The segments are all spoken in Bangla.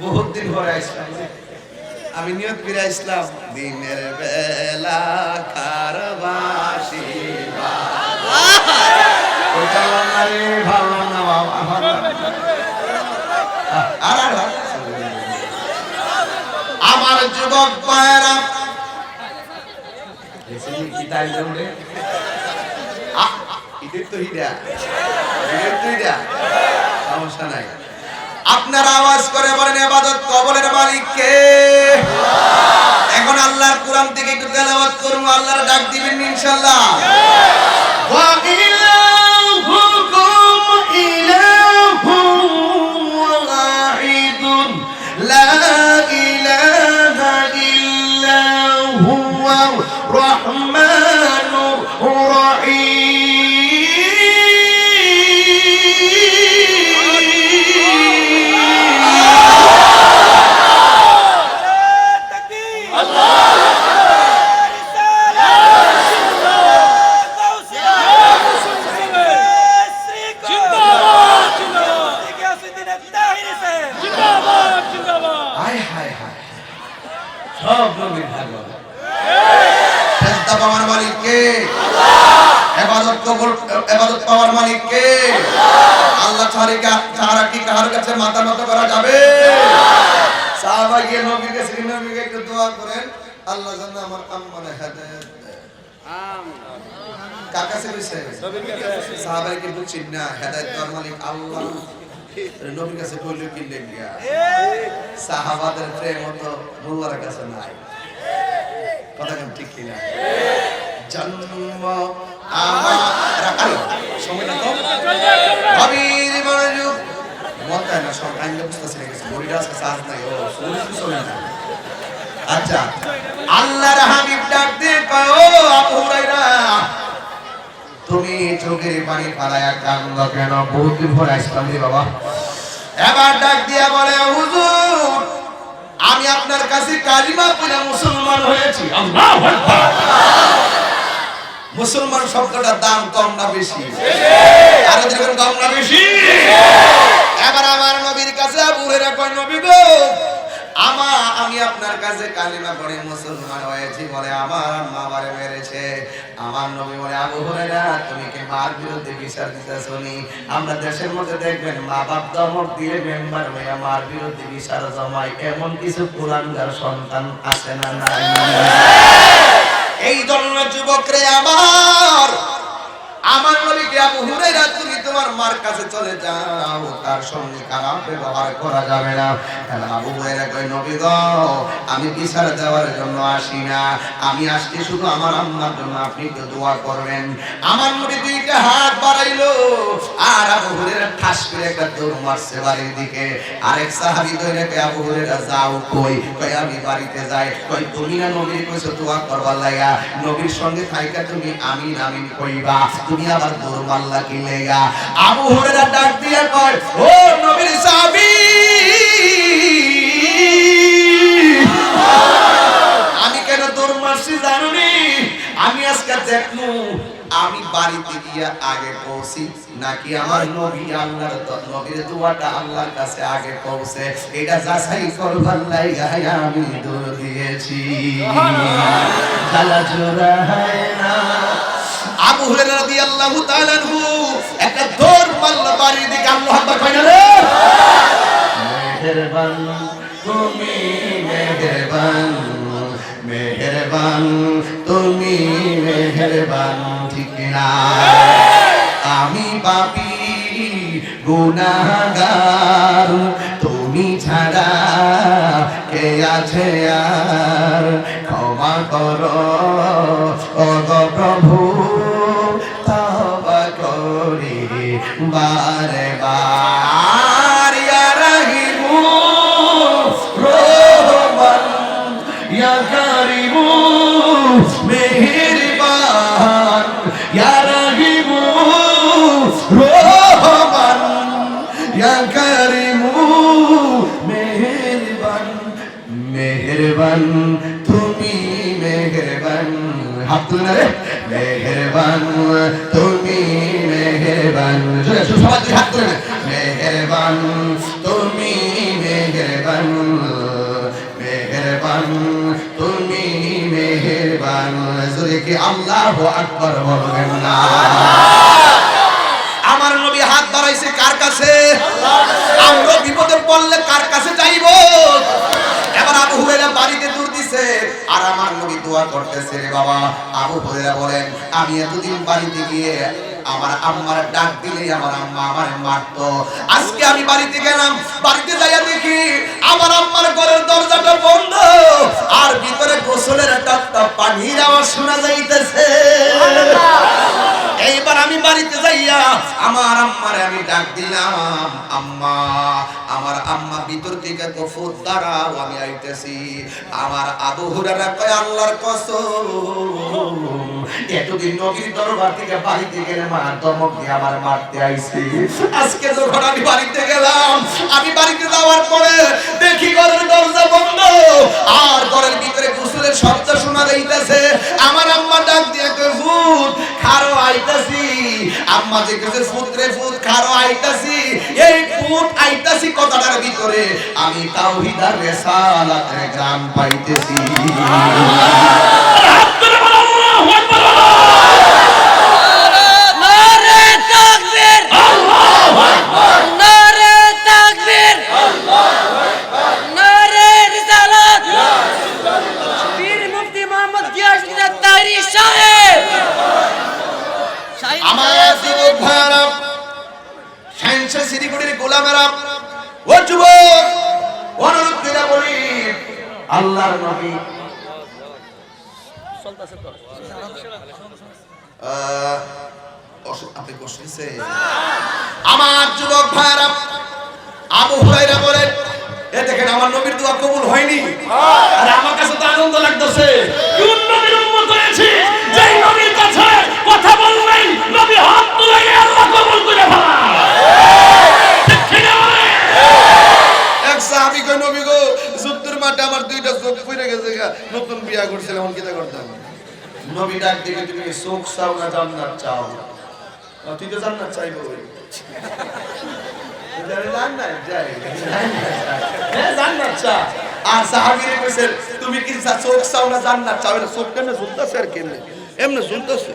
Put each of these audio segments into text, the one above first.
বহুত দিন পরে আসলাম। আমি নিয়ত করে আসলাম দিনের বেলা আর। আমার যুবক আহ, ঈদের তো হিরা ঈদের তো হিরা সমস্যা নাই। আপনারা আওয়াজ করে বলেন এবাদত কবলের মালিক কে? এখন আল্লাহর কোরআন থেকে একটু তেলাওয়াত করব আল্লাহর ডাক দিবেন ইনশাআল্লাহ। কাছে মাথা নত করা যাবে। আল্লাহ আমার আম্মানে হেদায়েত দেয়। কার কাছে কইছে সাহাবাই কি বুঝছেন না দেওয়ার মালিক আল্লাহ। নবীর কাছে কইলে কি লেগিয়া? সাহাবাদের প্রেম নাই। কথা কেন ঠিক জন্ম সময় না কম মতায় না সব আইন বুঝতেছি না কিছু বইটা আছে সাজ নাই ও শুনে শুনে না আচ্ছা আল্লাহর হাবিব ডাক দিয়ে কয় ও আবু হুরায়রা তুমি চোখের পানি পালায়া কান্দ কেন? বহুত দিন পরে আসলাম বাবা। এবার ডাক দিয়া বলে, হুজুর, আমি আপনার কাছে কালিমা পড়ে মুসলমান হয়েছি। আল্লাহু আকবার। মুসলমান শব্দটার দাম কম না বেশি? আরও কম না বেশি? এবার আমার নবীর কাছে আবু হুরায়রা কয়, নবী গো, আমা, আমি আপনার কাছে কালিমা পড়ে মুসলমান হয়েছি বলে আমার মা বারে মেরেছে। আমার নবী বলে, আবু হুরায়রা, তুমি কি মার বিরুদ্ধে বিচার দিতে শুনি আমরা দেশের মধ্যে দেখবেন মা বাপ দমক দিয়ে মেম্বার হয়ে মার বিরুদ্ধে বিচার জমায় এমন কিছু কোরআনগার সন্তান আছে না নাই? এই জন্য যুবকরে আমার আমার নবীকে আবু হুরায়রা তুমি তোমার মার কাছে চলে যাও, তার সঙ্গে খারাপ ব্যবহার করা যাবে না। কারণ আবু হুরায়রা কয়, নবী গো, আমি বিচার দেওয়ার জন্য আসি না। আমি আসছি শুধু আমার আম্মার জন্য, আপনি একটু দোয়া করবেন। আমার নবী দুইটা হাত বাড়াইলো, আর আবু হুরায়রা ঠাস করে একটা দৌড় মারছে বাড়ির দিকে। আরেক সাহাবী কয় আবু হুরায়রা যাও কই? কয়, আমি বাড়িতে যাই। কই তুমি না নবীর কইছো দোয়া করবার লাগা নবীর সঙ্গে থাইকা তুমি আমিন আমিন কইবা। তুমি দৌড় মারলা কি লেগা? আবু হুরায়রা ডাক দিয়া কয় ও নবীর সাহাবী! আমি কেন দৌড় মারছি জানুনি? আমি আজকে দেখমু আমি বাড়িতে গিয়া আগে পৌঁছি নাকি আমার নবী আল্লাহর নবীর দোয়াটা আল্লাহর কাছে আগে পৌঁছে? এটা যাচাই করবার লাইগা আমি দৌড় দিয়েছি। জোড়ায় না আবু হুরায়রা রাদিয়াল্লাহু তাআলা আনহু, একটা দৌড় মারল বাড়ির দিকে। আল্লাহু আকবার কইনা রে। মেহেরবান, তুমি মেহেরবান মেহেরবান, তুমি মেহেরবান, ঠিক না। আমি পাপি গুনাহগার তুমি ছাড়া কে আছে আর? ক্ষমা করো ও গো প্রভু। বারে বার ইয়া রাহিমু রহমান, ইয়া কারিমু মেহেরবান, ইয়া রাহিমু রহমান, ইয়া কারিমু মেহেরবান মেহেরবান, তুমি মেহেরবান, হাত তুলে মেহেরবান, তুমি সবাই তুলে মেহেরবান, তুমি মেহেরবান তুমি মেহেরবান। জোরে কি বলবেন না? আমার নবী হাত বাড়াইছে কার কাছে? আমরা বিপদে পড়লে কার কাছে যাইব? এবার আবু হুরায়রা বাড়িতে দূর দিছে, আর আমার নবী দোয়া করতেছে, রে বাবা, আবু হুরায়রা বলেন, আমি এতদিন বাড়িতে গিয়ে আমার আম্মার ডাক দিলেই আমার আম্মা আমার মারতো। আজকে আমি বাড়িতে গেলাম, বাড়িতে যাই দেখি আমার আম্মার ঘরের দরজাটা বন্ধ, আর ভিতরে গোসলের একটা পানি আওয়াজ শোনা যাইতেছে। আমি বাড়িতে যাইয়া আমার আম্মারে আমি ডাক দিলাম, আম্মা, আমার আম্মা ভিতর থেকে ফুট দাঁড়াও, আমি আইতেছি। আমার আবু হুরারা কয়, আল্লাহর দিয়ে আমার যাওয়ার পরে দেখি ভিতরে শব্দ আমার আম্মা ডাক দিয়ে ভূত খারো আইতাছি। আম্মা যে কাছে ফুতরে ফুত খারো আইতাছি? এই ফুত আইতাছি কথাটার ভিতরে। আমি তাওহিদার রেসালাতের গ্রাম পাইতেছি। সিরিগুড়ির গোলামেরা, ও যুবক, অনুরোধ বলি, আল্লাহর নবী। আমার যুবক ভাইরা আবু হুরাইরা বলেন, এ দেখেন, আমার নবীর দোয়া কবুল হয়নি। আর আমার কাছে তো আনন্দ লাগতেছে। কথা নবী হাত কবুল করে ফেলা ঠিক কিনা বলে? এক সাহাবি কই নবী গো যুদ্ধের মাঠে আমার দুইটা চোখ ফুরে গেছে। নতুন বিয়া করছিল, এমন কিতা করতাম নবী ডাক দিকে তুমি চোখ চাও না, জান্নাত চাও তুই তো জান্নাত চাইব। হ্যাঁ। আর সাহাবীরে কইছেন তুমি কি চোখ চাও না, জান্নাত চাও এটা চোখ কেন ঝুলতাছে আর কেমনে এমনি ঝুলতাছে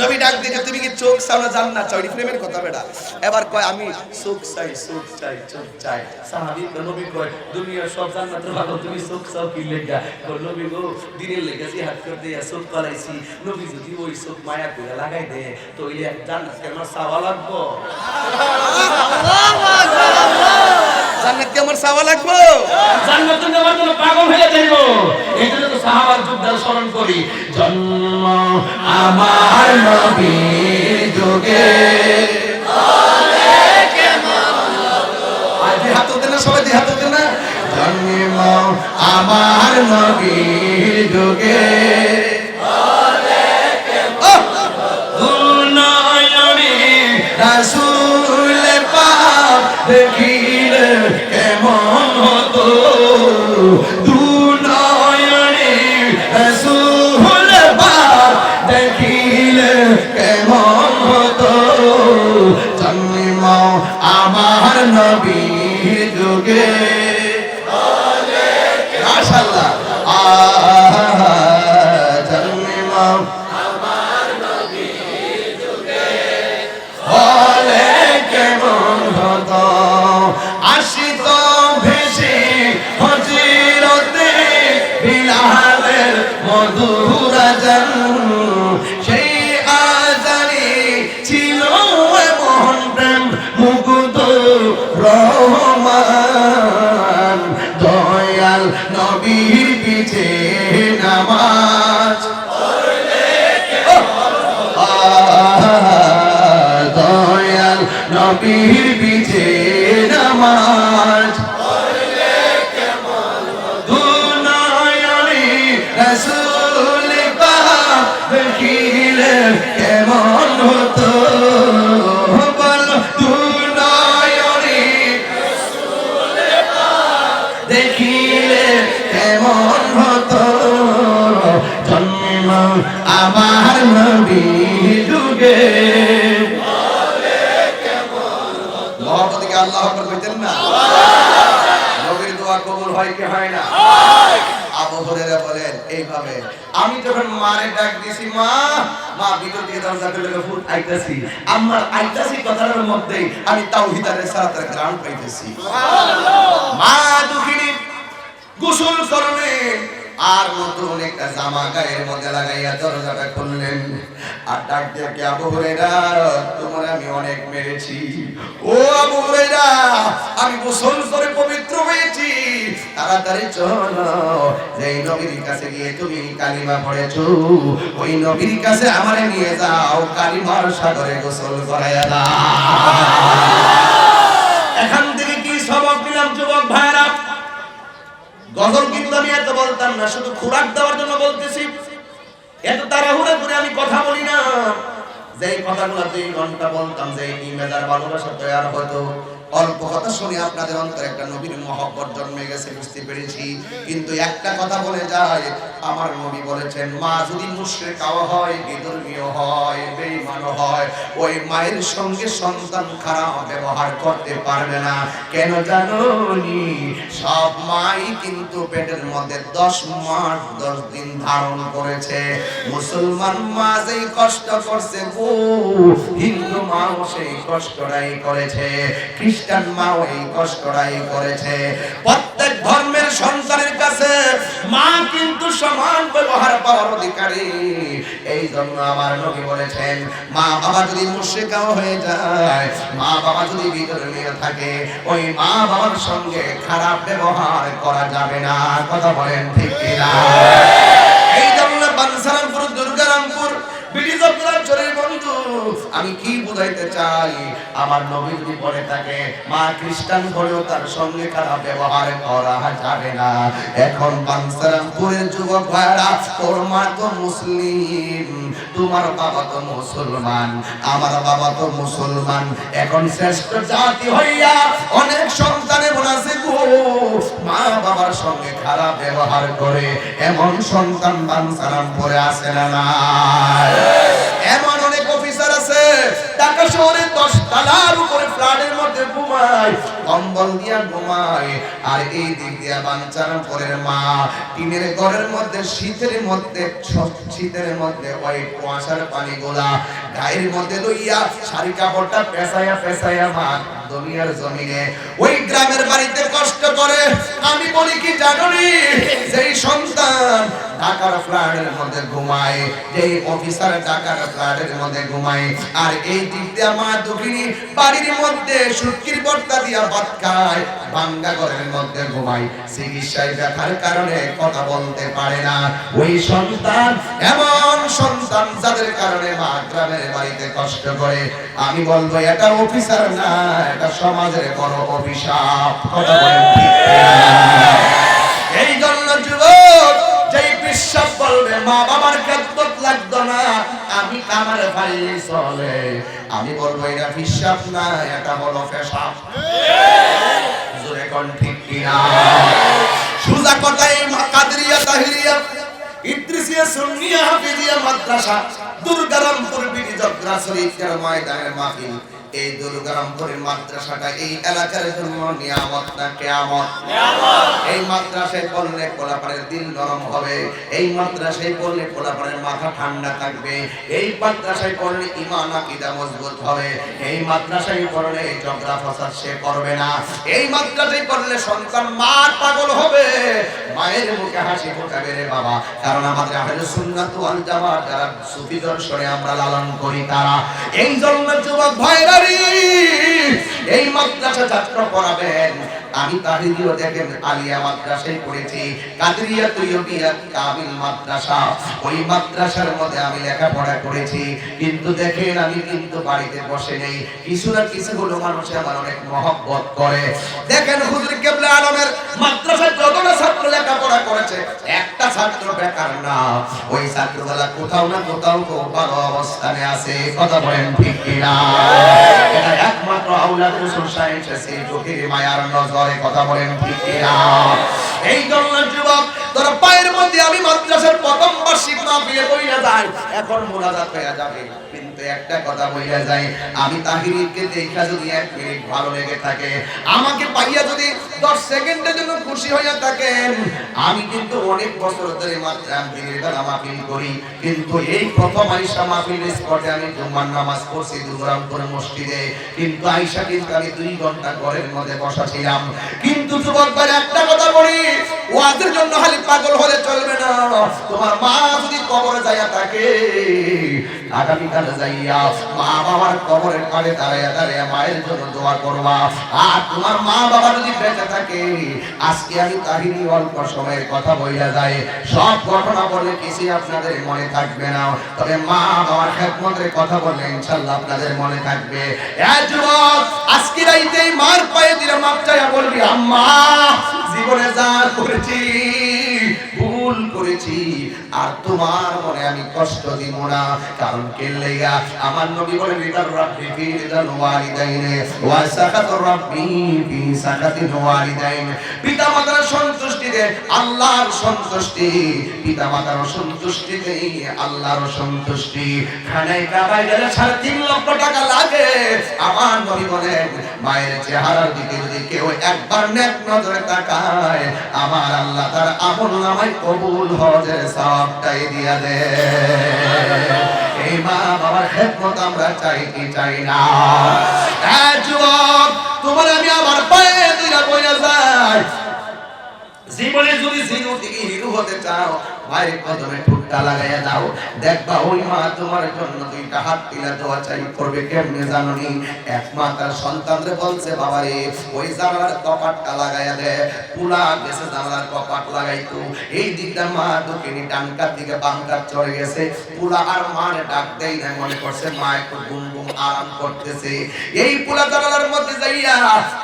নবী ডাক দিকে তুমি কি চোখ চাও না জান্নাত চাও এটা প্রেমের কথা বেটা? এবার কয়, আমি চোখ চাই চোখ চাই চোখ চাই। সাহাবী নবী কয়, দুনিয়ার সব জান্নাতের ভালো, তুমি চোখ চাও কি লেগা? কয়, নবী গো, দিনের লেগে যে হাত করে দিয়া চোখ পালাইছি নবী যদি ওই চোখ মায়া করে লাগাই দে তো ওই এক জান্নাত কি আমার চাওয়া লাগবো? জান্নাত কি আমার চাওয়া লাগবো? জান্নাত নেওয়ার জন্য পাগল হয়ে যাইব। এই তো সাহাবার যুদ্ধের স্মরণ করি, জন্ম আমার নবীর যুগে। আমার নবীর যুগে। রাসূল দেখিলে কেমন হতো? নবীর আল্লাহ আকবার কইতেন না? নবীর দোয়া কবুল হয় কি হয় না? আবু হুরায়রা বলেন এইভাবে আমি যখন মারে ডাক দিছি মা মা ভিতর থেকে দরজা খুলে ফুট আইতাছি। আমার আইতাছি কথাটার মধ্যেই আমি তাওহীদের সালাতের গ্রাউন্ড পাইতেছি। মা দুঃখিনী গোসল করলেন আর নতুন একটা জামা গায়ের মধ্যে লাগাইয়া দরজাটা খুললেন। আর ডাক দিয়ে আবু হুরায়রা তোমার আমি অনেক মেরেছি। ও আবু হুরায়রা আমি গোসল করে পবিত্র হয়েছি। তাড়াতাড়ি চলো যেই নবীর কাছে গিয়ে তুমি কালিমা পড়েছো ওই নবীর কাছে আমারে নিয়ে যাও কালিমার সাগরে গোসল করাইয়া দাও। এখান থেকে কি সবক নিলাম যুবক ভাইরা গজল কিন্তু আমি এত বলতাম না, শুধু খোরাক দেওয়ার জন্য বলতেছি। এত তাড়াহুড়া করে আমি কথা বলি না। যে কথাগুলো দুই ঘণ্টা বলতাম যে ইমেজার ভালোবাসা তৈরি হতো অল্প কথা শুনে আপনাদের অন্তরে একটা নবীর মহব্বত জন্মে গেছে, বুঝতে পেরেছি। কিন্তু একটা কথা বলে যায়, আমার নবী বলেছেন, মা, যদি মুশরিকাও হয় বিধর্মীয় হয় বেঈমান হয়, ওই মায়ের সঙ্গে সন্তান খারাপ ব্যবহার করতে পারবে না। কেন জানোনি সব মাই কিন্তু পেটের মধ্যে দশ মাস, দশ দিন ধারণ করেছে। মুসলমান মা যেই কষ্ট করছে হিন্দু মাও সেই কষ্টটাই করেছে। খ্রিস্টান মাও এই কষ্টটাই করেছে। প্রত্যেক ধর্মের সন্তানের কাছে মা কিন্তু সমান ব্যবহার পাওয়ার অধিকারী। এই জন্য আমার নবী বলেছেন, মা বাবা যদি মুশরিকাও হয়ে যায়, মা বাবা যদি বিধর্মীয় থাকে, ওই মা বাবার সঙ্গে খারাপ ব্যবহার করা যাবে না। কথা বলেন ঠিক কিনা এই জন্য বানসারামপুর দুর্গারামপুর ব্রিটিশ অঞ্চলের বন্ধু আমি কি বুঝাইতে চাই? আমার নবী যদি বলে থাকে মা খ্রিস্টান হলেও তার সঙ্গে খারাপ ব্যবহার করা যাবে না। এখন বানসারামপুরের যুবক ভাইরা তোর মা তো মুসলিম, তোমার বাবা তো মুসলমান, আমার বাবা তো মুসলমান। এখন শ্রেষ্ঠ জাতি হইয়া অনেক সন্তানে বলেছে গো মা বাবার সঙ্গে খারাপ ব্যবহার করে এমন সন্তান বানসারাম পরে আসে না এমন ঢাকা শহরে দশ তালার উপরে ফ্ল্যাটের মধ্যে ঘুমায়, কম্বল দিয়া ঘুমায়, আর এই দিক দিয়া বাঞ্চারাম পরের মা। টিনের ঘরের মধ্যে, শীতের মধ্যে শীতের মধ্যে ওই কুয়াশার পানি গোলা গায়ের মধ্যে লইয়া শাড়ি কাপড়টা পেঁচাইয়া পেঁচাইয়া মা দুনিয়ার জমিনে। ওই গ্রামের বাড়িতে কষ্ট করে, আমি বলি কি জানি সেই সন্তান ঢাকার ফ্ল্যাটের মধ্যে ঘুমায়। যেই অফিসার ঢাকার ফ্ল্যাটের মধ্যে ঘুমায়। আর এই দিক দিয়ে মা দুঃখিনী বাড়ির মধ্যে সুটকির বর্তা দিয়া ভাত খায়। বাঙ্গা ঘরের মধ্যে ঘুমায়। চিকিৎসায় ব্যথার কারণে কথা বলতে পারে না। ওই সন্তান এমন সন্তান যাদের কারণে মা গ্রামের বাড়িতে কষ্ট করে। আমি বলব, এটা অফিসার না, এটা সমাজের বড় অভিশাপ। কথা বলেন ঠিক এই জন্য যুবক বিশ্বাস বলবে, মা বাবার খেদমত লাগতো না। আমি কামার ভাই চলে। আমি বলব এটা বিশ্বাস না এটা বলো পেশাব। জোরে কোন ঠিক কিনা? সুজা কথাই কাদরিয়া তাহিরিয়া মাদ্রাসা, দুর্গারামপুর বিডি জগরা শরীফের ময়দানের মাহফিল। এই দুর্গারামপুরের মাদ্রাসাটা এই এলাকার জন্য নিয়ামত না কেয়ামত? এই মাদ্রাসায় পড়লে পোলাপানের দিল নরম হবে, এই মাদ্রাসায় পড়লে পোলাপানের মাথা ঠান্ডা থাকবে, এই মাদ্রাসায় পড়লে ইমান আকীদা মজবুত হবে, এই মাদ্রাসায় পড়লে ঝগড়া ফসাদ সে করবে না, এই মাদ্রাসায় পড়লে সন্তান মার পাগল হবে, মায়ের মুখে হাসি ফোটাবে রে বাবা, কারণ আমাদের আহলে সুন্নাত ওয়াল জামাত, যারা সুফি দর্শনে আমরা লালন করি তারা, এই জন্য যুবক ভাইরা এই মাদ্রাসা ছাত্র পড়াবেন। আমি তাহিদিও দেখেন আলিয়া মাদ্রাসায় পড়েছি। কাদরিয়া তৈয়বিয়া কামিল মাদ্রাসা। ওই মাদ্রাসার মধ্যে আমি লেখাপড়া করেছি। কিন্তু দেখেন, আমি কিন্তু বাড়িতে বসে নেই। কিছু না কিছু মানুষ আমার অনেক মহব্বত করে। দেখেন হুজুর কেবলা আলমের মাদ্রাসায় যতটা ছাত্র লেখাপড়া করেছে, একটা ছাত্র বেকার না। ওই ছাত্রগুলা কোথাও না কোথাও খুব ভালো অবস্থানে আছে। কথা বলেন ঠিক কিনা? এটা একমাত্র রসুল সাহেব মায়ার নজরে। কথা বলেন ঠিক কিনা? এই জন্য যুবক, তোর পায়ের মধ্যে আমি মাদ্রাসার প্রথম বার্ষিক বিয়ে বইয়া যাই এখন মোনাজাত হয়ে যাবে। কিন্তু একটা কথা বইয়া যাই আমি তাহিরিকে দেখা যদি এক মিনিট ভালো লেগে থাকে, আমাকে পাইয়া যদি দশ সেকেন্ডের জন্য খুশি হইয়া থাকেন। আমি কিন্তু অনেক বছর ধরে মাহফিল করি। কিন্তু এই প্রথম আইসা মাহফিল স্পটে আমি জুম্মার নামাজ পড়ছি দুবরামপুর মসজিদে। কিন্তু আইসা কিন্তু আমি দুই ঘণ্টা ঘরের মধ্যে বসা ছিলাম কিন্তু যুবক ভাই, একটা কথা বলি, ওয়াজের জন্য খালি পাগল হলে চলবে না। তোমার মা যদি কবরে যাইয়া থাকে আগামীকাল যাইয়া মা বাবার কবরের পারে দাঁড়াইয়া দাঁড়াইয়া মায়ের জন্য দোয়া করবা। আর তোমার মা বাবা যদি বেঁচে থাকে, আজকে আমি কাহিনী অল্প সময়ের কথা বইলা যায় সব ঘটনা বলে কিছুই আপনাদের মনে থাকবে না। তবে মা বাবার খেদমতের কথা বললে ইনশাল্লাহ আপনাদের মনে থাকবে। আজকে রাইতেই মার পায়ে দিলে মাপ চাইয়া বলবি, আম্মা, জীবনে যা করেছি ভুল করেছি, আর তোমার মনে আমি কষ্ট দিব না। কারণ কে লেগা? আমার নবী বলে রিদার রাব্বি ফি রিদাল ওয়ালিদাইনে, ওয়া সাকাতুর রাব্বি ফি সাকাতিল ওয়ালিদাইন। পিতা মাতার সন্তুষ্টিতে আল্লাহর সন্তুষ্টি পিতা মাতার সন্তুষ্টিতে আল্লাহর সন্তুষ্টি খানায় কাবায় গেলে সাড়ে তিন লক্ষ টাকা লাগে। আমার নবী বলেন, মায়ের চেহারার দিকে যদি কেউ একবার নেক নজরে তাকায়, আমার আল্লাহ তার আমল নামায় কবুল হজের সবটাই দিয়া দে। এই মা বাবার খেদমত আমরা চাই কি চাই না। এ যুবক, তোমার আমি আমার পায়ে দুইটা বইয়া যায় জীবনে যদি জিরো থেকে হিরো হতে চাও মায়ের কদমে ঠুটটা লাগাইয়া দাও। দেখবা ওই মা তোমার জন্য দুইটা হাত তিলা দোয়া চাই। করবে কেমনে জাননি এক মা তার সন্তানরে বলছে, বাবারে, ওই জানালার কপাটটা লাগাইয়া দে। পুলা গেছে জানালার কপাট লাগাইতো। এই দিকটা মা দক্ষিণী ডানকার দিকে বামকার চড়ে গেছে। পুলা আর মার ডাক দেই না মনে করছে মা একটু গুম আরাম করতেছে। এই পুলা জানালার মধ্যে যাইয়া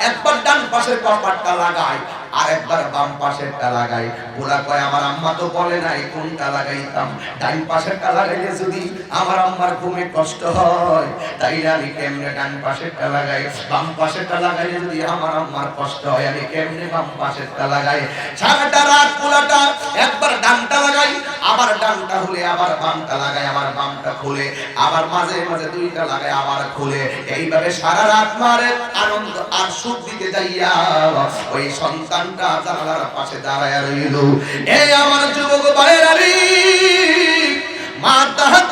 একবার ডান পাশের কপাটটা লাগায়। আর একবার বাম পাশেরটা লাগাই। পোলা কয়, আমার আম্মা তো বলে নাই কোনটা লাগাইতাম? ডান পাশেরটা লাগাইলে যদি আমার আম্মার ঘুমে কষ্ট হয়, তাই আমি কেমনে ডান পাশেরটা লাগাই? বাম পাশেরটা লাগাইলে যদি আমার আম্মার কষ্ট হয়, আমি কেমনে বাম পাশেরটা লাগাই? সারাটা রাত পোলাটা। একবার ডানটা লাগাই, আবার ডানটা খুলে, আবার বামটা লাগাই, আবার বামটা খুলে, আবার মাঝে মাঝে দুইটা লাগাই, আবার খুলে। এইভাবে সারা রাত মারে, আনন্দ আর সুখ দিতে যাইয়া, ওই সন্তানটা জানালার পাশে দাঁড়ায় রইল। এই আমার যুবক ভাইয়েরা রে মা তাহাজ্জুদ